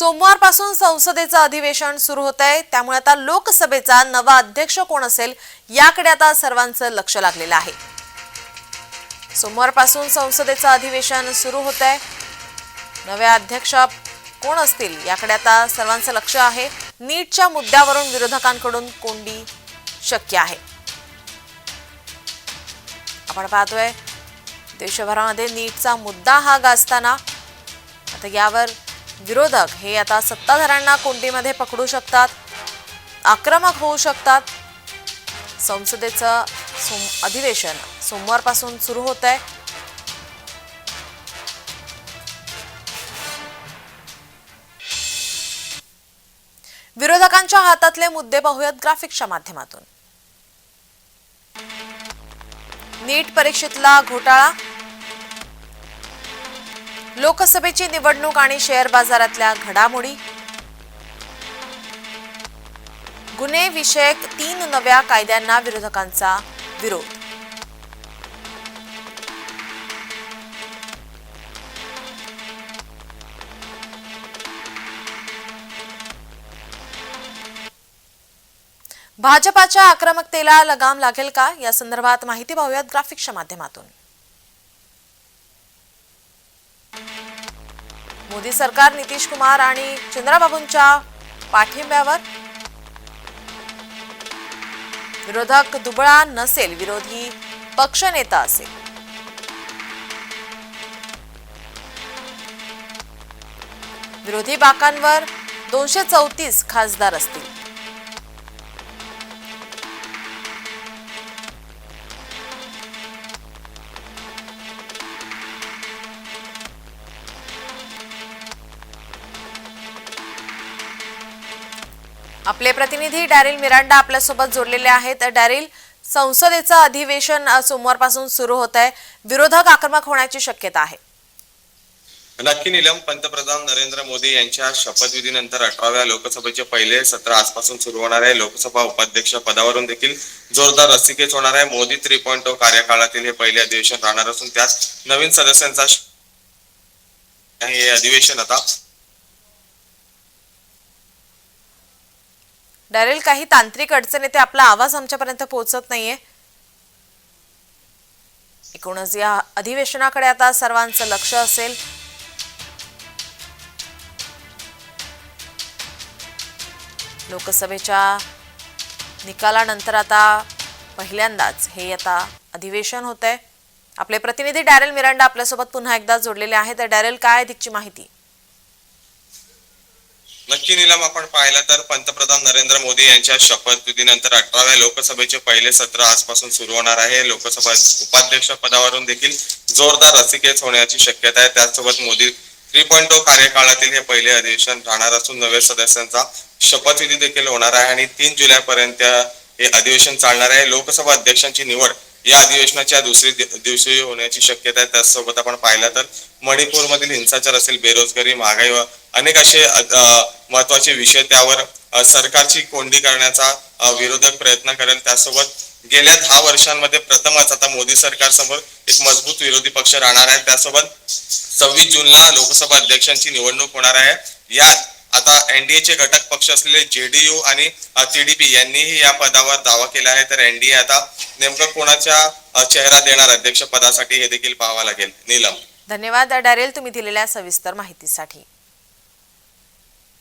सोमवारपासून संसदेचं अधिवेशन सुरू होत आहे. त्यामुळे आता लोकसभेचा नवा अध्यक्ष कोण असेल याकडे आता सर्वांचं लक्ष लागलेलं आहे. सोमवारपासून संसदेचं अधिवेशन सुरू होत आहे. नव्या अध्यक्ष कोण असतील याकडे आता सर्वांचं लक्ष आहे. नीटच्या मुद्द्यावरून विरोधकांकडून कोंडी शक्य आहे. आपण पाहतोय देशभरामध्ये नीटचा मुद्दा हा गाजताना आता यावर विरोधक हे आता सत्ताधाऱ्यांना कोंडीमध्ये पकडू शकतात आक्रमक होऊ शकतात. संसदेचं सोम अधिवेशन सोमवारपासून सुरू होत आहे विरोधकांच्या हातातले मुद्दे पाहूयात ग्राफिक्सच्या माध्यमातून. नीट परीक्षेतला घोटाळा? लोकसभेची निवडणूक आणि शेअर बाजारातल्या घडामोडी. गुन्हे विषयक तीन नव्या कायद्यांना विरोधकांचा विरोध. भाजपाच्या आक्रमकतेला लगाम लागेल का? या संदर्भात माहिती पाहूयात ग्राफिक्सच्या माध्यमातून. मोदी सरकार नितीश कुमार आणि चंद्राबाबूंच्या पाठिंब्यावर? विरोधक दुबळा नसेल विरोधी पक्षनेता असेल. विरोधी बाकांवर दोनशे चौतीस खासदार असतील. आपले प्रतिनिधी डॅरिल मिरांडा आपल्यासोबत जोडलेले आहेत. डॅरिल संसदेचं अधिवेशन सोमवारपासून सुरू होत आहे विरोधक आक्रमक होण्याची शक्यता आहे. नक्की निलम पंतप्रधान नरेंद्र मोदी यांच्या शपथविधीनंतर अठराव्या लोकसभेचे पहिले सत्र आजपासून सुरू होणार आहे. लोकसभा उपाध्यक्ष पदावरून देखील जोरदार रस्सीखेच होणार आहे. मोदी थ्री पॉईंट ओ कार्यकाळातील हे पहिले अधिवेशन राहणार असून त्यात नवीन सदस्यांचा हे अधिवेशन आता डॅरेल काही तांत्रिक अडचण येते आपला आवाज आमच्यापर्यंत पोहोचत नाहीये. एकूणच या अधिवेशनाकडे आता सर्वांचं लक्ष असेल. लोकसभेच्या निकालानंतर आता पहिल्यांदाच हे आता अधिवेशन होत आहे आपले प्रतिनिधी डॅरेल मिरांडा आपल्यासोबत पुन्हा एकदा जोडलेले आहेत. तर डॅरेल काय अधिकची माहिती? नक्की निलम आपण पाहिलं तर पंतप्रधान नरेंद्र मोदी यांच्या शपथविधीनंतर अठराव्या लोकसभेचे पहिले सत्र आजपासून सुरू होणार आहे. लोकसभा उपाध्यक्ष पदावरून देखील जोरदार रसिकेच होण्याची शक्यता आहे. त्याचसोबत मोदी थ्री पॉईंट कार्यकाळातील हे पहिले अधिवेशन राहणार असून नव्या सदस्यांचा शपथविधी देखील होणार आहे आणि तीन जुलैपर्यंत हे अधिवेशन चालणार आहे. लोकसभा अध्यक्षांची निवड या अधिवेशनाच्या दुसरी दिवशी होण्याची शक्यता आहे. त्याचसोबत आपण पाहिलं तर मणिपूरमधील हिंसाचार असेल बेरोजगारी महागाई व अनेक असे महत्त्वाचे विषय त्यावर सरकारची कोंडी करण्याचा विरोधक प्रयत्न करेल. त्यासोबत गेल्या दहा वर्षांमध्ये प्रथमच आता मोदी सरकार समोर एक मजबूत विरोधी पक्ष राहणार आहे. त्यासोबत सव्वीस जूनला लोकसभा अध्यक्षांची निवडणूक होणार आहे. यात आता एनडीए चे घटक पक्ष असलेले जेडीयू आणि टीडीपी यांनीही या पदावर दावा केला आहे. तर एनडीए आता नेमकं कोणाच्या चेहरा देणार अध्यक्ष पदासाठी हे देखील पाहावं लागेल. नीलम. धन्यवाद डॅरेल तुम्ही दिलेल्या सविस्तर माहितीसाठी.